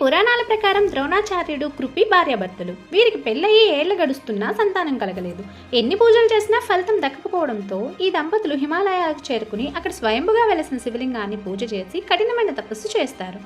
పురాణాల ప్రకారం ద్రోణాచార్యుడు కృపి భార్యాభర్తలు. వీరికి పెళ్ళయి ఏళ్ళు గడుస్తున్నా సంతానం కలగలేదు. ఎన్ని పూజలు చేసినా ఫలితం దక్కకపోవడంతో ఈ దంపతులు హిమాలయాలకు చేరుకుని అక్కడ స్వయంభుగా వెలసిన శివలింగాన్ని పూజ చేసి కఠినమైన తపస్సు చేస్తారు.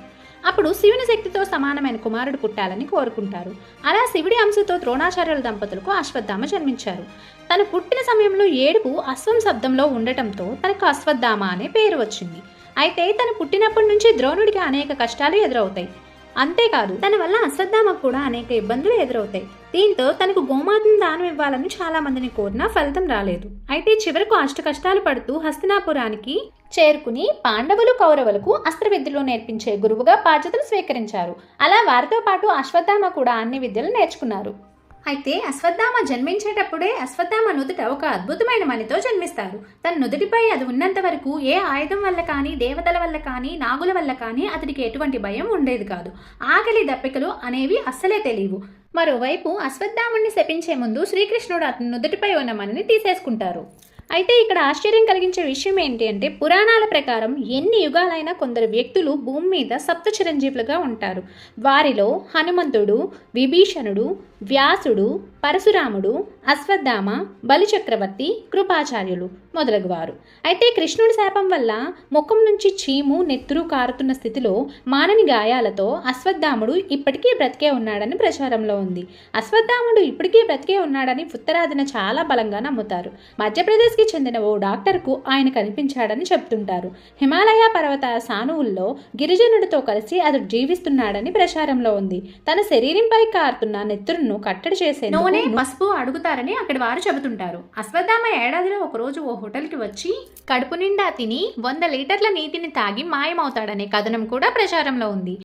అప్పుడు శివుని శక్తితో సమానమైన కుమారుడు పుట్టాలని కోరుకుంటారు. అలా శివుడి అంశతో ద్రోణాచార్యుల దంపతులకు అశ్వత్థామ జన్మించారు. తను పుట్టిన సమయంలో ఏడుపు అశ్వం శబ్దంలో ఉండటంతో తనకు అశ్వత్థామ అనే పేరు వచ్చింది. అయితే తను పుట్టినప్పటి నుంచి ద్రోణుడికి అనేక కష్టాలు ఎదురవుతాయి. అంతేకాదు తన వల్ల అశ్వత్థామకు కూడా అనేక ఇబ్బందులు ఎదురవుతాయి. దీంతో తనకు గోమాతను దానం ఇవ్వాలని చాలా మందిని కోరినా ఫలితం రాలేదు. అయితే చివరకు అష్ట కష్టాలు పడుతూ హస్తినాపురానికి చేరుకుని పాండవులు కౌరవులకు అస్త్ర విద్యలు నేర్పించే గురువుగా బాధ్యతలు స్వీకరించారు. అలా వారితో పాటు అశ్వత్థామ కూడా అన్ని విద్యలు నేర్చుకున్నారు. అయితే అశ్వత్థామ జన్మించేటప్పుడే అశ్వత్థామ నుదుట ఒక అద్భుతమైన మణితో జన్మిస్తారు. తన నుదుటిపై అది ఉన్నంత వరకు ఏ ఆయుధం వల్ల కానీ దేవతల వల్ల కానీ నాగుల వల్ల కానీ అతడికి ఎటువంటి భయం ఉండేది కాదు. ఆకలి దప్పికలు అనేవి అస్సలే తెలియవు. మరోవైపు అశ్వత్థాముణ్ణి శపించే ముందు శ్రీకృష్ణుడు అతని నుదుటిపై ఉన్న మణిని తీసేసుకుంటారు. అయితే ఇక్కడ ఆశ్చర్యం కలిగించే విషయం ఏంటి అంటే పురాణాల ప్రకారం ఎన్ని యుగాలైనా కొందరు వ్యక్తులు భూమి మీద సప్త చిరంజీవులుగా ఉంటారు. వారిలో హనుమంతుడు విభీషణుడు వ్యాసుడు పరశురాముడు అశ్వత్థామ బలిచక్రవర్తి కృపాచార్యులు మొదలగువారు. అయితే కృష్ణుడి శాపం వల్ల ముఖం నుంచి చీము నెత్తురు కారుతున్న స్థితిలో మానని గాయాలతో అశ్వత్థాముడు ఇప్పటికీ బ్రతికే ఉన్నాడని ప్రచారంలో ఉంది. అశ్వత్థాముడు ఇప్పటికీ బ్రతికే ఉన్నాడని ఉత్తరాదిన చాలా బలంగా నమ్ముతారు. మధ్యప్రదేశ్కి చెందిన ఓ డాక్టర్కు ఆయన కనిపించాడని చెప్తుంటారు హిమాలయ పర్వత సానువుల్లో గిరిజనుడితో కలిసి అతడు జీవిస్తున్నాడని ప్రచారంలో ఉంది. తన శరీరంపై కారుతున్న నెత్తురును కట్టడి చేసే నూనె పసుపు అడుగుతారని అక్కడి వారు చెబుతుంటారు. అశ్వత్థామ ఏడాదిలో ఒక రోజు ఓ హోటల్కి వచ్చి కడుపు నిండా తిని వంద లీటర్ల నీటిని తాగి మాయమవుతాడనే కథనం కూడా ప్రచారంలో ఉంది.